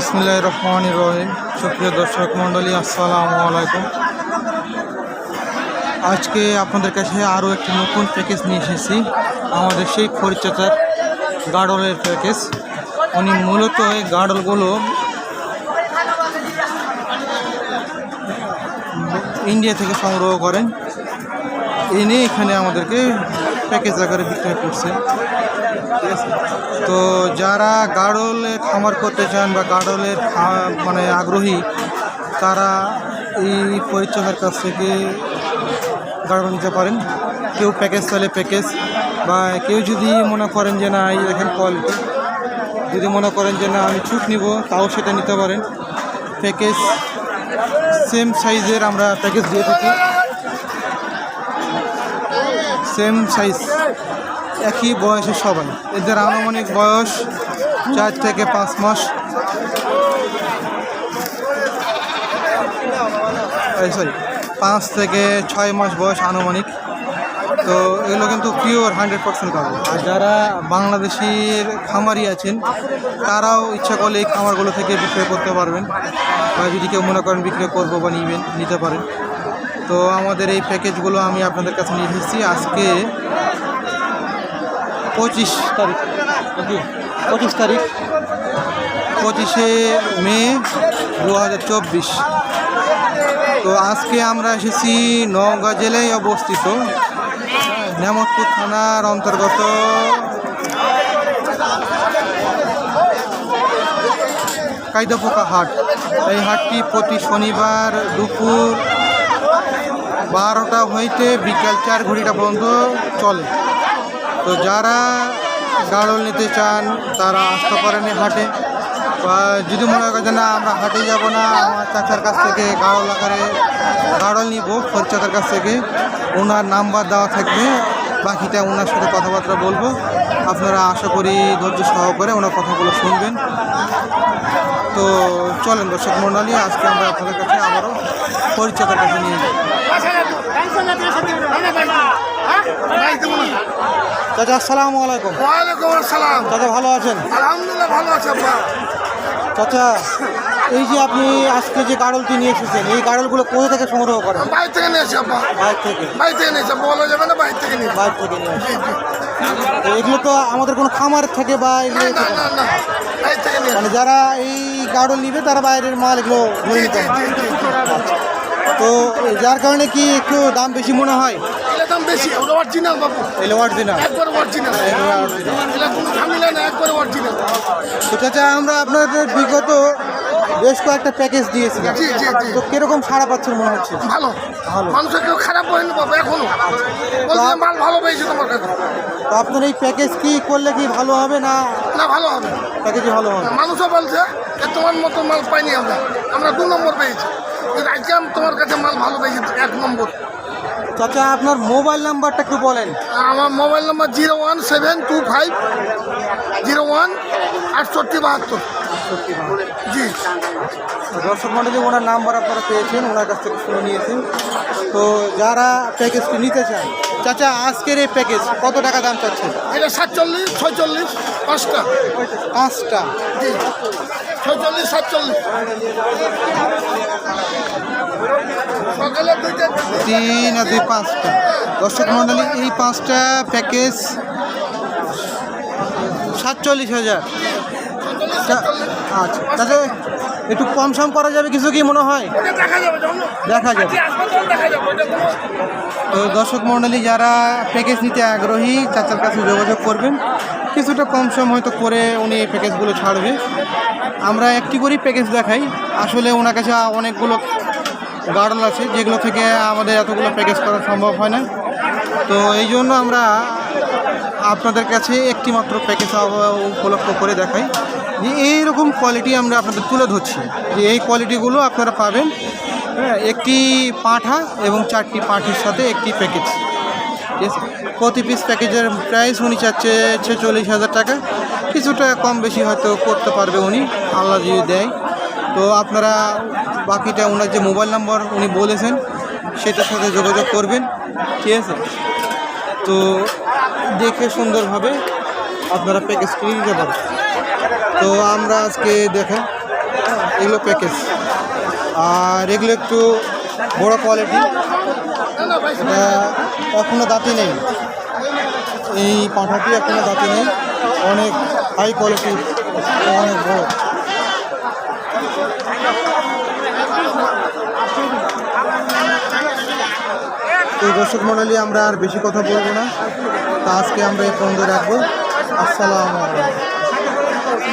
ইসমিল্লাহ রহমান রহিম। সুপ্রিয় দর্শক মণ্ডলী, আসসালামু আলাইকুম। আজকে আপনাদের কাছে আরও একটি নতুন প্যাকেজ নিয়ে এসেছি। আমাদের সেই পরিচর্যার গার্ডলের প্যাকেজ। উনি মূলত এই গার্ডলগুলো ইন্ডিয়া থেকে সংগ্রহ করেন। এনে এখানে আমাদেরকে প্যাকেজ আকারে বিক্রয় করছে। ঠিক আছে? তো যারা গাড়লের খামার করতে চান বা গাড়লের মানে আগ্রহী, তারা এই পরিচয়ের কাছ থেকে গাড়ল নিতে পারেন। কেউ প্যাকেজ চাইলে প্যাকেজ, বা কেউ যদি মনে করেন যে না, এই দেখেন কোয়ালিটি যদি মনে করেন যে না, আমি ছুট নিব, তাও সেটা নিতে পারেন। প্যাকেজ সেম সাইজের আমরা প্যাকেজ দিয়ে থাকি। সেম সাইজ, একই বয়সে সবাই। এদের আনুমানিক বয়স চার থেকে পাঁচ মাস। সরি পাঁচ থেকে ছয় মাস বয়স আনুমানিক। তো এগুলো কিন্তু পিওর হান্ড্রেড পার্সেন্ট পাবে আর যারা বাংলাদেশির খামারি আছেন, তারাও ইচ্ছা করলে এই খামারগুলো থেকে বিক্রয় করতে পারবেন। বা যদি কেউ মনে করেন বিক্রয় করব বা নিবেন, নিতে পারেন। তো আমাদের এই প্যাকেজগুলো আমি আপনাদের কাছে নিয়ে এসেছি। আজকে পঁচিশ তারিখ। পঁচিশ তারিখ। পঁচিশে মে দু হাজার চব্বিশ। তো আজকে আমরা এসেছি নওগাঁ জেলায় অবস্থিত। নেমতপুর থানার অন্তর্গত। কায়দাপোকা হাট। এই হাটটি প্রতি শনিবার দুপুর বারোটা হইতে বিকাল চার ঘড়িটা পর্যন্ত চলে। তো যারা গাড়ল নিতে চান, তারা আসতে পারেনি হাটে। বা যদি মনে করে যে না, আমরা হাটে যাব না, আমার চাচার কাছ থেকে গাড়ল আকারে, গাড়ল নিব খরচাদার কাছ থেকে, ওনার নাম্বার দেওয়া থাকবে। বাকিটা ওনার সাথে কথাবার্তা বলব। আপনারা আশা করি ধৈর্য সহকারে ওনার কথাগুলো শুনবেন। তো চলেন দর্শক মন্ডলী আজকে আমরা আপনাদের কাছে আবারও পরিচয়ের কাছে নিয়ে যাই। চাচা আসসালামু আলাইকুম। ওয়ালাইকুম আসসালাম। চাচা ভালো আছেন? আলহামদুলিল্লাহ ভালো আছে চাচা এই যে আপনি আজকে যে গাড়লটি নিয়ে এসেছেন এই গাড়লগুলো কোথা থেকে সংগ্রহ করেন? বাইরে থেকে নিয়েছি আব্বা। বাইর থেকে? বাইরে থেকে আব্বা। বলা যাবে না বাইরে থেকে নিয়েছি বাইর থেকে নিয়ে তো এগুলো তো আমাদের কোনো খামার থেকে বা এগুলো মানে যারা এই গাড়ল নিবে তারা বাইরের মাল এগুলো ধরে নিতে তো যার কারণে কি একটু দাম বেশি মনে হয়? এগুলো দাম বেশি ওটা অরিজিনাল বাবু। এলো অরিজিনাল একবারে অরিজিনাল এগুলো কোনো ঝামেলা না একবারে অরিজিনাল তো চাচা আমরা আপনাদের বিগত বেশ কয়েকটা প্যাকেজ জি তো কীরকম সাড়া পাচ্ছেন মনে হচ্ছে? ভালো। ভালো। মানুষের কেউ খারাপ হয়নি বাবা এখনও। বলছে মাল ভালো পেয়েছে তোমার কাছে। তো আপনার এই প্যাকেজ কি করলে কি ভালো হবে না? না ভালো হবে। প্যাকেজই ভালো হবে। মানুষও বলছে যে তোমার মতো মাল পাইনি আমরা। আমরা দু নম্বর পেয়েছি। কিন্তু আজকে আমি তোমার কাছে মাল ভালো পেয়েছি এক নম্বর। চাচা আপনার মোবাইল নাম্বারটা একটু বলেন। আমার mobile number zero one seven two five zero one আটষট্টি বাহাত্তর। জি। দর্শক মন্ডলী ওনার নাম্বার আপনারা পেয়েছেন ওনার কাছ থেকে শুনে নিয়েছেন। তো যারা প্যাকেজটি নিতে চান চাচা আজকের এই প্যাকেজ কত টাকা দাম চাচ্ছেন? এটা সাতচল্লিশ ছয়চল্লিশ পাঁচটা। পাঁচটা। জি ছয়চল্লিশ সাতচল্লিশ। সকালে দুইটা তিন আর দুই পাঁচটা। দর্শক মন্ডলী এই পাঁচটা প্যাকেজ সাতচল্লিশ হাজার। আচ্ছা তাতে একটু কম সম করা যাবে, কিছু কি মনে হয়? দেখা যাবে। তো দর্শক মণ্ডলী, যারা প্যাকেজ নিতে আগ্রহী, চাচার কাছে যোগাযোগ করবেন। কিছুটা কম সম হয়তো করে উনি প্যাকেজগুলো ছাড়বে। আমরা একটি করেই প্যাকেজ দেখাই। আসলে ওনার কাছে অনেকগুলো গার্ডল আছে, যেগুলো থেকে আমাদের এতগুলো প্যাকেজ করা সম্ভব হয় না। তো এই জন্য আমরা আপনাদের কাছে একটি মাত্র প্যাকেজ উপলক্ষ করে দেখাই। যে এইরকম কোয়ালিটি আমরা আপনাদের তুলে ধরছি। যে এই কোয়ালিটিগুলো আপনারা পাবেন হ্যাঁ একটি পাঁঠা এবং চারটি পাঁঠির সাথে একটি প্যাকেজ প্রতি পিস প্যাকেজের প্রাইস উনি চাচ্ছে ছেচল্লিশ হাজার টাকা। কিছুটা কম বেশি হয়তো করতে পারবে উনি, আল্লাহ যদি দেয়। তো আপনারা বাকিটা ওনার যে মোবাইল নাম্বার উনি বলেছেন, সেটার সাথে যোগাযোগ করবেন। ঠিক আছে? তো দেখে সুন্দরভাবে আপনারা প্যাকেজ কিনে নিতে পারেন। তো আমরা আজকে দেখেন, এগুলো প্যাকেজ আর এগুলো একটু বড় কোয়ালিটি এটা এখনও দাঁতি নেই। এই পাঁঠাটি এখনও দাঁতি নেই। অনেক হাই কোয়ালিটির অনেক বড়। তো দর্শক মণ্ডলী আমরা আর বেশি কথা বলব না। তা আজকে আমরা এই পর্যন্ত রাখব। আসসালামু